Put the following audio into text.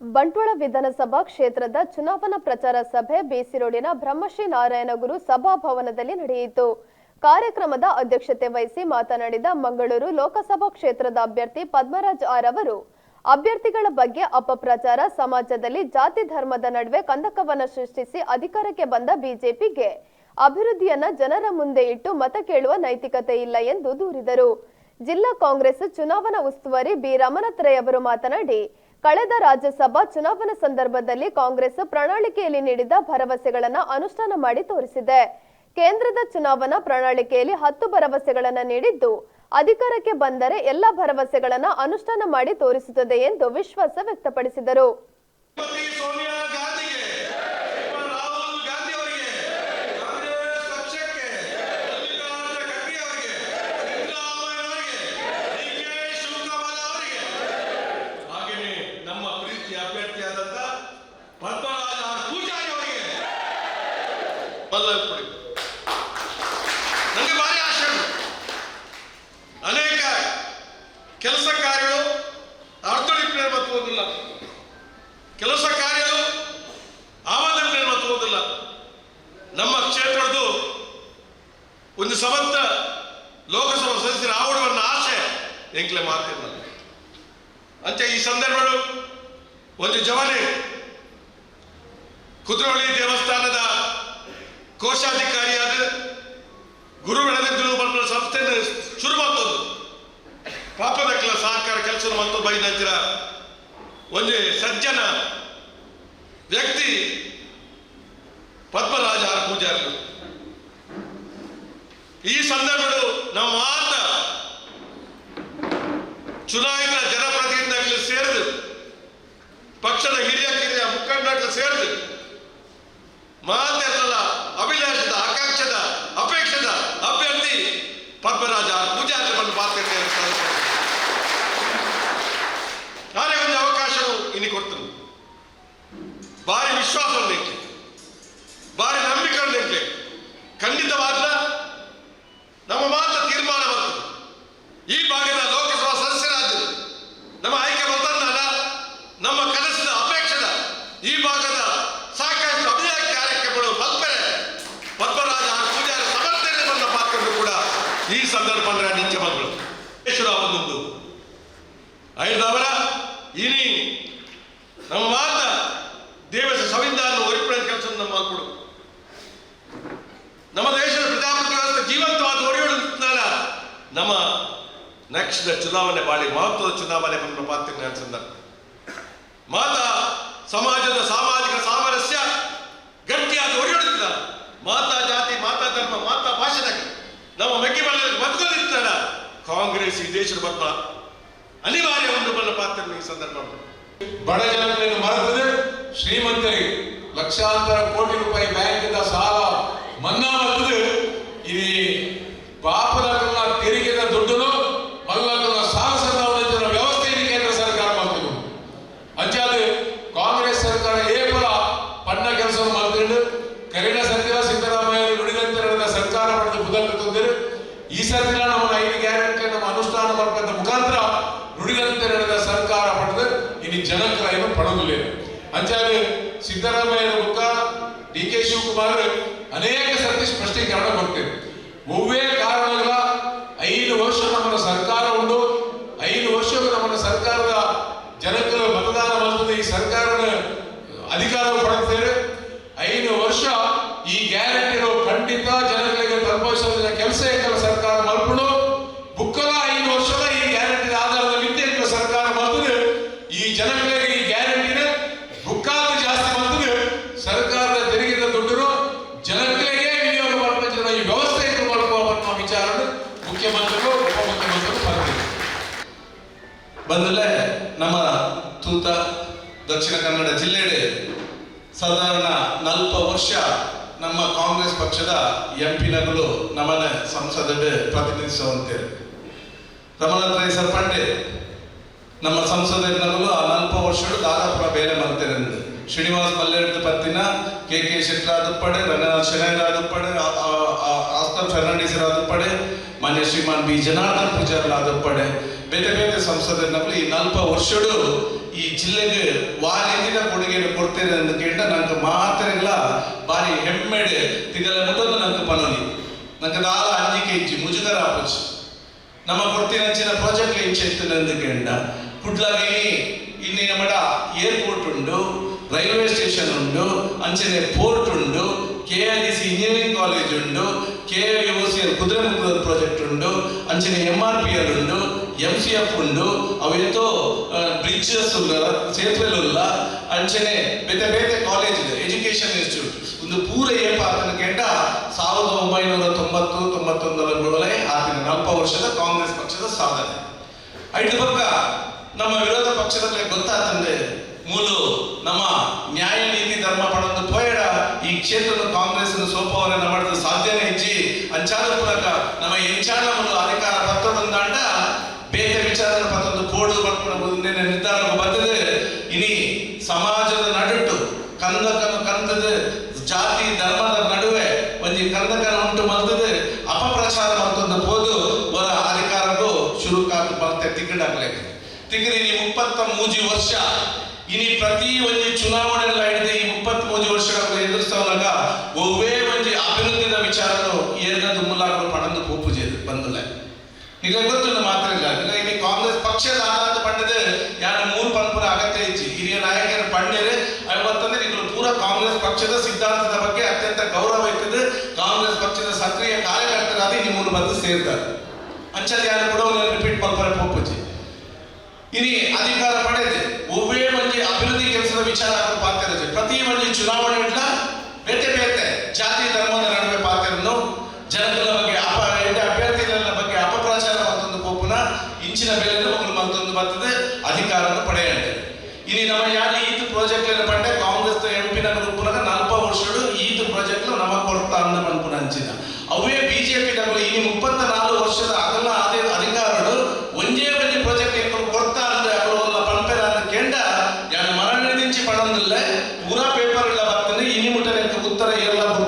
ಬಂಟ್ವಾಳ ವಿಧಾನಸಭಾ ಕ್ಷೇತ್ರದ ಚುನಾವಣಾ ಪ್ರಚಾರ ಸಭೆ ಬೇಸಿರೋಡಿನ ಬ್ರಹ್ಮಶ್ರೀ ನಾರಾಯಣಗುರು ಸಭಾಭವನದಲ್ಲಿ ನಡೆಯಿತು. ಕಾರ್ಯಕ್ರಮದ ಅಧ್ಯಕ್ಷತೆ ವಹಿಸಿ ಮಾತನಾಡಿದ ಮಂಗಳೂರು ಲೋಕಸಭಾ ಕ್ಷೇತ್ರದ ಅಭ್ಯರ್ಥಿ ಪದ್ಮರಾಜ್ ಆರ್ ಅವರು, ಅಭ್ಯರ್ಥಿಗಳ ಬಗ್ಗೆ ಅಪಪ್ರಚಾರ ಸಮಾಜದಲ್ಲಿ ಜಾತಿ ಧರ್ಮದ ನಡುವೆ ಕಂದಕವನ್ನು ಸೃಷ್ಟಿಸಿ ಅಧಿಕಾರಕ್ಕೆ ಬಂದ ಬಿಜೆಪಿಗೆ ಅಭಿವೃದ್ಧಿಯನ್ನ ಜನರ ಮುಂದೆ ಇಟ್ಟು ಮತ ಕೇಳುವ ನೈತಿಕತೆ ಇಲ್ಲ ಎಂದು ದೂರಿದರು. ಜಿಲ್ಲಾ ಕಾಂಗ್ರೆಸ್ ಚುನಾವಣಾ ಉಸ್ತುವಾರಿ ಬಿ. ರೈ ಅವರು ಮಾತನಾಡಿ ಕಳೆದ ರಾಜ್ಯಸಭಾ ಚುನಾವಣಾ ಸಂದರ್ಭದಲ್ಲಿ ಕಾಂಗ್ರೆಸ್ ಪ್ರಣಾಳಿಕೆಯಲ್ಲಿ ನೀಡಿದ ಭರವಸೆಗಳನ್ನು ಅನುಷ್ಠಾನ ಮಾಡಿ ತೋರಿಸಿದೆ. ಕೇಂದ್ರದ ಚುನಾವಣಾ ಪ್ರಣಾಳಿಕೆಯಲ್ಲಿ ಹತ್ತು ಭರವಸೆಗಳನ್ನು ನೀಡಿದ್ದು, ಅಧಿಕಾರಕ್ಕೆ ಬಂದರೆ ಎಲ್ಲ ಭರವಸೆಗಳನ್ನು ಅನುಷ್ಠಾನ ಮಾಡಿ ತೋರಿಸುತ್ತದೆ ಎಂದು ವಿಶ್ವಾಸ ವ್ಯಕ್ತಪಡಿಸಿದರು. ಮಲ್ಲಪುರಿ ನನಗೆ ಭಾರಿ ಆಶೆ ಉಂಟು. ಅನೇಕ ಕೆಲಸ ಕಾರ್ಯಗಳು ಅರ್ಧಳಿಪಿನ ಮತ್ತು ಹೋಗಿಲ್ಲ ಕೆಲಸ ಕಾರ್ಯಗಳು ಆವಾದಲ್ಲಿ ಮತ್ತು ಹೋದಿಲ್ಲ. ನಮ್ಮ ಕ್ಷೇತ್ರದ್ದು ಒಂದು ಸಮಂತ ಲೋಕಸಭಾ ಸದಸ್ಯರ ಆವಡವನ್ನ ಆಸೆ ಎಂಕ್ಲೆ ಮಾತಿಲ್ಲ. ಅಂತೆ ಈ ಸಂದರ್ಭಗಳು ಒಂದು ಜವಳಿ ಕುದ್ರೋಳಿ ದೇವಸ್ಥಾನದ ಕೋಶಾಧಿಕಾರಿಯಾದ ಗುರು ಬೆಳೆದಿದ್ದು ಸಂಸ್ಥೆಯನ್ನು ಶುರು ಮಾಡ್ತದ್ದು ಪಾಪದ ಸಹಕಾರ ಕೆಲಸ ಮತ್ತು ಬೈದಂತಿರ ಒಂದೇ ಸಜ್ಜನ ವ್ಯಕ್ತಿ ಪದ್ಮರಾಜ ಪೂಜಾರಿ ಈ ಸಂದರ್ಭಗಳು ನಮ್ಮ ಮಾತ ಚುನಾಯಿತ ಜನಪ್ರತಿನಿಧಿಗಳು ಸೇರಿದು ಪಕ್ಷದ ಹಿರಿಯ ಕಿರಿಯ ಮುಖಂಡಗಳು ಸೇರಿದು ಮಾತೆಲ್ಲ ಅಭಿಲಾಷದ ಆಕಾಂಕ್ಷದ ಅಪೇಕ್ಷದ ಅಭ್ಯರ್ಥಿ ಪದ್ಮರಾಜ ಪೂಜಾರಿ ಬಂದು ಮಾತುಕತೆ ನಾನೇ ಒಂದು ಅವಕಾಶವು ಇನಿ ಕೊಡ್ತೀನಿ ಭಾರಿ ವಿಶ್ವಾಸವನ್ನು ಇಟ್ಲಿ ಭಾರಿ ನಂಬಿಕೆಯನ್ನು ಇಟ್ಲಿ ಖಂಡಿತವಾದ ನಮ್ಮ ಮಾತ ತೀರ್ಮಾನ ಬರ್ತದೆ ಈ ಭಾಗದ ಲೋಕಸಭಾ ಸದಸ್ಯರಾದ ನಮ್ಮ ಆಯ್ಕೆ ಬಂದಲ್ಲ ನಮ್ಮ ಕನಸಿನ ಅಪೇಕ್ಷದ ಈ ಭಾಗದ ಸಾಕಷ್ಟು ಅಭಿನಯ ಕಾರ್ಯಕ್ರಮಗಳು ಮಲ್ಪರೆ ಪದ್ಮರಾಜ ಪೂಜಾರಿ ಸಮರ್ಥನೆ ಬಂದ ಪಾತ್ರಗಳು ಕೂಡ ಈ ಸಂದರ್ಭ ನಿಜ ಮಗಳು ಅವನೊಂದು ಐದವರ ಇನಿ ನಮ್ಮ ಮಾತ ದೇವಸ ಸಂವಿಧಾನ ಒರಿಪಡ ಕೆಲಸ ನಮ್ಮ ಮಾಡ್ಕೊಡು. ನಮ್ಮ ದೇಶದ ಪ್ರಜಾಪ್ರಭುತ್ವ ವ್ಯವಸ್ಥೆ ಜೀವಂತವಾದ ಒಡೆಯೋಡುತ್ತಲ್ಲ ನಮ್ಮ ನೆಕ್ಸ್ಟ್ ಚುನಾವಣೆ ಬಾಳಿ ಮಹತ್ವದ ಚುನಾವಣೆ ಬಂದ ಪಾತ್ರ ಸಂದರ್ಭ. ಮಾತ, ಸಮಾಜದ ಸಾಮಾಜಿಕ ನಮ್ಮ ಮೆಕ್ಕಿ ಬಲ್ಲದಲ್ಲಿ ಬದುಕಲಿರ್ತಾರ ಕಾಂಗ್ರೆಸ್ ಈ ದೇಶದ ಬದ್ಧ ಅನಿವಾರ್ಯ ಒಂದು ಬಲ್ಲ ಪಾತ್ರ ಈ ಸಂದರ್ಭ ಬಡ ಜನಗಳನ್ನು ಮರೆತದೆ ಶ್ರೀಮಂತರಿಗೆ ಲಕ್ಷಾಂತರ ಕೋಟಿ ರೂಪಾಯಿ ಬ್ಯಾಂಕಿಂದ ಸಾಲ ಮನ್ನಾ ಮಾಡಿದ್ರೆ ಈ ಪಾಪದ ಈ ಸರ್ಕಾರ ನಮ್ಮ ಐದು ಗ್ಯಾರಂಟಿ ನಮ್ಮ ಅನುಷ್ಠಾನ ಮಾಡ್ಕೊಂಡ ಮುಖಾಂತರ ನುಡಿದಂತೆ ನಡೆದ ಸರ್ಕಾರ ಪಡೆದು ಇನ್ನು ಜನಕ್ಕೆ ಏನು ಪಡೆದಿಲ್ಲ. ಅಂಚಾದ ಸಿದ್ದರಾಮಯ್ಯ ಮುಖ, ಡಿ ಕೆ ಶಿವಕುಮಾರ್ ಅನೇಕ ಸರ್ತಿ ಸ್ಪಷ್ಟೀಕರಣ ಕೊಡ್ತೇವೆ ಒವ್ವೇ ಕಾರಣಗಳ ಐದು ವರ್ಷ ನಮ್ಮ ಸರ್ಕಾರ ಉಂಟು. ಐದು ವರ್ಷ ನಮ್ಮ ಸರ್ಕಾರದ ಜನಕ್ಕೆ ಮತದಾನ ಬಂದದ್ದು ಈ ಸರ್ಕಾರದ ಅಧಿಕಾರ ಪಡೆಯುತ್ತೇವೆ ಐದು ವರ್ಷ ಈ ಗ್ಯಾರಂಟಿಗಳು ಖಂಡಿತ ಜನಗಳಿಗೆ ತಲುಪಿಸುವ ಕೆಲಸ ಏಕಲ ಸರ್ಕಾರ ಮಲ್ಪಡು ಬುಕ್ಕಲ ಐದು ವರ್ಷದ ಈ ಗ್ಯಾರಂಟಿ ಆಧಾರದ ವಿದ್ಯೆ ಸರ್ಕಾರ ಮಾಡಿದ್ರೆ ಈ ಜನಗಳಿಗೆ ಈ ಗ್ಯಾರಂಟಿನ ಬುಕ್ಕಾದ ಜಾಸ್ತಿ ಬಂದ್ರೆ ಸರ್ಕಾರದ ತೆರಿಗೆದ ದುಡ್ಡು ಜನಗಳಿಗೆ ವಿನಿಯೋಗ ಮಾಡ್ಬೇಕು ಈ ವ್ಯವಸ್ಥೆ ಮಾಡ್ಕೋ ಅನ್ನೋ ವಿಚಾರ ಮುಖ್ಯಮಂತ್ರಿಗಳು, ಉಪಮುಖ್ಯಮಂತ್ರಿಗಳು ಬಂದಲೇ ನಮ್ಮ ತೂತ ದಕ್ಷಿಣ ಕನ್ನಡ ಜಿಲ್ಲೆಡೆ ಸಾಧಾರಣ ನಲ್ಪ ವರ್ಷ ನಮ್ಮ ಕಾಂಗ್ರೆಸ್ ಪಕ್ಷದ ಎಂ ಪಿನಗಳು ನಮ್ಮನ್ನ ಸಂಸದಡೆ ಪ್ರತಿನಿಧಿಸುವಂತೆ. ರಮನಾಥ್ ರೈ ಸರ್ಪಂಡೆ ನಮ್ಮ ಸಂಸದರಿನಗಳು ಆ ವರ್ಷಗಳು ದಾದಾಪುರ ಬೇರೆ ಅಂದ್ರೆ ಶ್ರೀನಿವಾಸ್ ಮಲ್ಲೆಡ್ದು ಪತ್ತಿನ, ಕೆ ಕೆ ಶೆಟ್ಟರಾದುಪ್ಪಡೆ ರಂಗನಾಥ್ ಶೆಣೈರಾದುಪ್ಪಡೆ ಆಸ್ತರ್ ಫೆರ್ನಾಂಡಿಸ್ ರಾದುಪ್ಪಡೆ ಮಾನ್ಯ ಶ್ರೀಮಾನ್ ಬಿ. ಜನಾರ್ದನ್ ಪೂಜಾರ್ ಆದುಪ್ಪಡೆ ಬೇರೆ ಬೇತೆ ಸಂಸದರಿನಗಳು ಈ ನಲ್ಪ ವರ್ಷಗಳು ಈ ಜಿಲ್ಲೆಗೆ ವಾರಿದಿನ ಕೊಡುಗೆಯನ್ನು ಕೊಡ್ತೇನೆ ಅಂತ ಕೇಂದ್ರ ನಂಗೆ ಇಲ್ಲ ಬಾರಿ ಹೆಮ್ಮೆಡೆ ತಿಗಲ ಮೊದಲು ನಂಗೆ ಪನೋನಿ ನಂಗೆ ನಾಲ ಅಂಜಿಕೆ ಇಜ್ಜಿ ಮುಜುಗರ ಆಪುಜಿ. ನಮ್ಮ ಕೊಡ್ತಿನಂಚಿನ ಪ್ರಾಜೆಕ್ಟ್ ಇಂಚೆತ್ತು ನಂದು ಕೇಂದ್ರ ಕುಡ್ಲಾಗಿ ಇಲ್ಲಿ ನಮ್ಮಡ ಏರ್ಪೋರ್ಟ್ ಉಂಡು ರೈಲ್ವೆ ಸ್ಟೇಷನ್ ಉಂಡು ಅಂಚನೆ ಪೋರ್ಟ್ ಉಂಡು ಕೆ ಇಂಜಿನಿಯರಿಂಗ್ ಕಾಲೇಜ್ ಉಂಡು ಕೆ ಯು ಸಿ ಎಲ್ ಕುದುರೆಮುಖದ ಪ್ರಾಜೆಕ್ಟ್ ಉಂಡು ಅಂಚನೆ ಎಂ ಆರ್ ಪಿ ಎಲ್ ಉಂಡು ಎಂ ಸಿ ಎಫ್ ಉಂಡು ಅವೆಂತೋ ಬ್ರಿಡ್ಜಸ್ ಸೇತುವೆಲು ಉಲ್ಲ ಅಂಚನೆ ಬೇತೆ ಬೇತೆ ಕಾಲೇಜ್ ಇದೆ ಎಜುಕೇಶನ್ ಇನ್ಸ್ಟಿಟ್ಯೂಟ್ ಒಂದು ಪೂರ ಏಪ ಆತನ ಕೆಟ್ಟ ಸಾವಿರದ ಒಂಬೈನೂರ ತೊಂಬತ್ತು, ತೊಂಬತ್ತೊಂದರ ನಡುವೆ ಆತನ ನಲ್ಪ ವರ್ಷದ ಕಾಂಗ್ರೆಸ್ ಪಕ್ಷದ ಸಾಧನೆ. ಐದು ಪಕ್ಕ ನಮ್ಮ ವಿರೋಧ ಪಕ್ಷದಲ್ಲಿ ಗೊತ್ತಾತಂದೆ ಮೂಲು ನಮ್ಮ ನ್ಯಾಯ ನೀತಿ ಧರ್ಮ ಪಡೆದು ಪೋಯಡ ಈ ಕ್ಷೇತ್ರದ ಕಾಂಗ್ರೆಸ್ ಸೋಪವನ್ನ ಮಾಡಿದ ಸಾಧ್ಯನೇ ಹೆಚ್ಚಿ ಅಂಚಾದ ಮೂಲಕ ನಮ್ಮ ಎಂಚಾಡ ಮೂಲ ಅಧಿಕಾರ ಪತ್ತೊಂದಾಂಡ ಬೇರೆ ವಿಚಾರದ ಪತ್ತೊಂದು ಪೋಡು ಪಡ್ಕೊಂಡು ನಿರ್ಧಾರ ಬರ್ತದೆ. ಇನಿ ಸಮಾಜದ ನಡುಟ್ಟು ಕಂದಕನು ಕಂದದ ಜಾತಿ ಧರ್ಮದ ನಡುವೆ ಒಂದು ಕಂದಕನ ಉಂಟು ಮಲ್ತದೆ ಅಪಪ್ರಚಾರ ಮತ್ತೊಂದು ಪೋದು ಅವರ ಅಧಿಕಾರಕ್ಕೂ ಶುರುಕಾಗಿ ಬರ್ತೆ ನೀವು ಈ ಮುಪ್ಪತ್ತ ಮೂಜಿ ವರ್ಷ. ಇನಿ ಪ್ರತಿ ಒಂದು ಚುನಾವಣೆ ಹಿಡಿದು ಈ ಮುಪ್ಪತ್ತ್ ಮೂಜಿ ವರ್ಷಗಳ ಎದುರಿಸೋಲಾಗ ಒಬ್ಬೇ ಒಂದು ಅಭಿವೃದ್ಧಿದ ವಿಚಾರನು ಏರ್ಗದು ಮುಲ್ಲಾಗಳು ಪಡೆದು ಪೂಜೆ ಬಂದಲ್ಲ. ಈಗ ಗೊತ್ತಿಲ್ಲ ಮಾತ್ರ ಇಲ್ಲ. ಈಗ ಕಾಂಗ್ರೆಸ್ ಪಕ್ಷದ ಆಧಾರದ ಪಡೆದು ಯಾರು ಮೂರು ಪಂಪುರ ಅಗತ್ಯ ಇಚ್ಚಿ. ಹಿರಿಯ ನಾಯಕರ ಪಂಡ್ಯರೆ ಐವತ್ತಂದ್ರೆ ಈಗ ಪೂರ ಕಾಂಗ್ರೆಸ್ ಪಕ್ಷದ ಸಿದ್ಧಾಂತದ ಬಗ್ಗೆ ಅತ್ಯಂತ ಗೌರವ ಇರ್ತದೆ ಕಾಂಗ್ರೆಸ್ ಪಕ್ಷದ ಸಕ್ರಿಯ ಕಾರ್ಯಕರ್ತರಾದ ಈ ಮೂರು ಬಂದು ಸೇರ್ತಾರೆ ಅಂಚಲ್ಲಿ ಯಾರು ಕೂಡ ರಿಪೀಟ್ ಪಂಪರ ಪೋಪುಜಿ ಇನಿ ಅಧಿಕಾರ ಪಡೆದೆ ಒಬ್ಬೇ ಮಂದಿ ಅಭಿವೃದ್ಧಿ ಕೆಲಸದ ವಿಚಾರ ಪಾತ್ರ ಪ್ರತಿ ಮಂದಿ ಚುನಾವಣೆ ಇಟ್ಲ ಬೇತೆ ಬೇತೆ. ಜಾತಿ, ಧರ್ಮದ ನಡುವೆ ಪಾತ್ರವನ್ನು ಜನಗಳ ಬಗ್ಗೆ ಅಪ ಅಭ್ಯರ್ಥಿಗಳ ಬಗ್ಗೆ ಅಪಪ್ರಚಾರ ಮತ್ತೊಂದು ಕೋಪುನ ಇಂಚಿನ ಬೆಲೆ ಮತ್ತೊಂದು ಬರ್ತದೆ. ಅಧಿಕಾರವನ್ನು ಪಡೆಯಂತೆ. ಇನಿ ನಮ್ಮ ಯಾರು ಈ ಪ್ರಾಜೆಕ್ಟ್ ಪಂಡೆ ಉತ್ತರ ಇರಲಬಹುದು